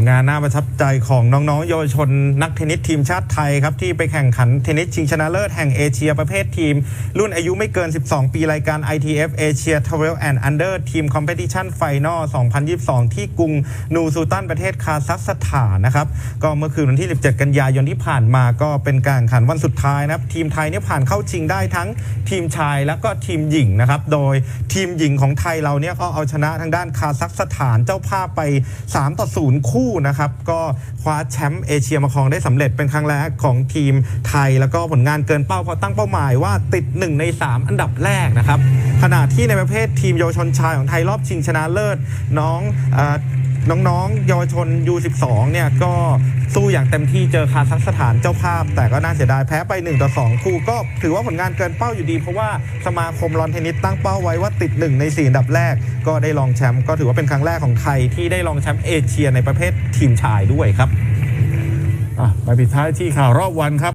ลงานน่าประทับใจของน้องๆเยาวชนนักเทนนิสทีมชาติไทยครับที่ไปแข่งขันเทนนิสชิงชนะเลิศแห่งเอเชียประเภททีม รุ่นอายุไม่เกิน 12 ปีรายการ ITF Asia 12 and Under Team Competition Final 2022 ที่กรุงนูซูตันประเทศคาซัคสถานนะครับก็เมื่อคืนวันที่ 17 กันยายนที่ผ่านมาก็เป็นการแข่งขันวันสุดท้ายนะครับทีมไทยเนี่ยผ่านเข้าชิงได้ทั้งทีมชายแล้วก็ทีมหญิงนะครับโดยทีมหญิงของไทยเราเนี่ยก็เอาชนะทางด้านคาซัคสถานเจ้าภาพไป 3 ต่อ 0 คู่นะครับก็คว้าแชมป์เอเชียมาครองได้สำเร็จเป็นครั้งแรกของทีมไทย แล้วก็ผลงานเกินเป้าเพราะตั้งเป้าหมายว่าติด 1 ใน 3 อันดับแรกนะครับขณะที่ในประเภททีมเยาวชนชายของไทยรอบชิงชนะเลิศน้องอ น้องๆ เยาวชน U12 เนี่ยก็สู้อย่างเต็มที่เจอคาซัคสถานเจ้าภาพ แต่ก็น่าเสียดายแพ้ไป1ต่อ2คู่ก็ถือว่าผลงานเกินเป้าอยู่ดี เพราะว่าสมาคมลอนเทนนิสตั้งเป้าไว้ว่าติด 1 ใน 4 อันดับแรก ก็ได้รองแชมป์ก็ถือว่าเป็นครั้งแรกของไทยที่ได้รองแชมป์เอเชียในประเภททีมชายด้วยครับ อะไปปิดท้ายที่ข่าวรอบวันครับ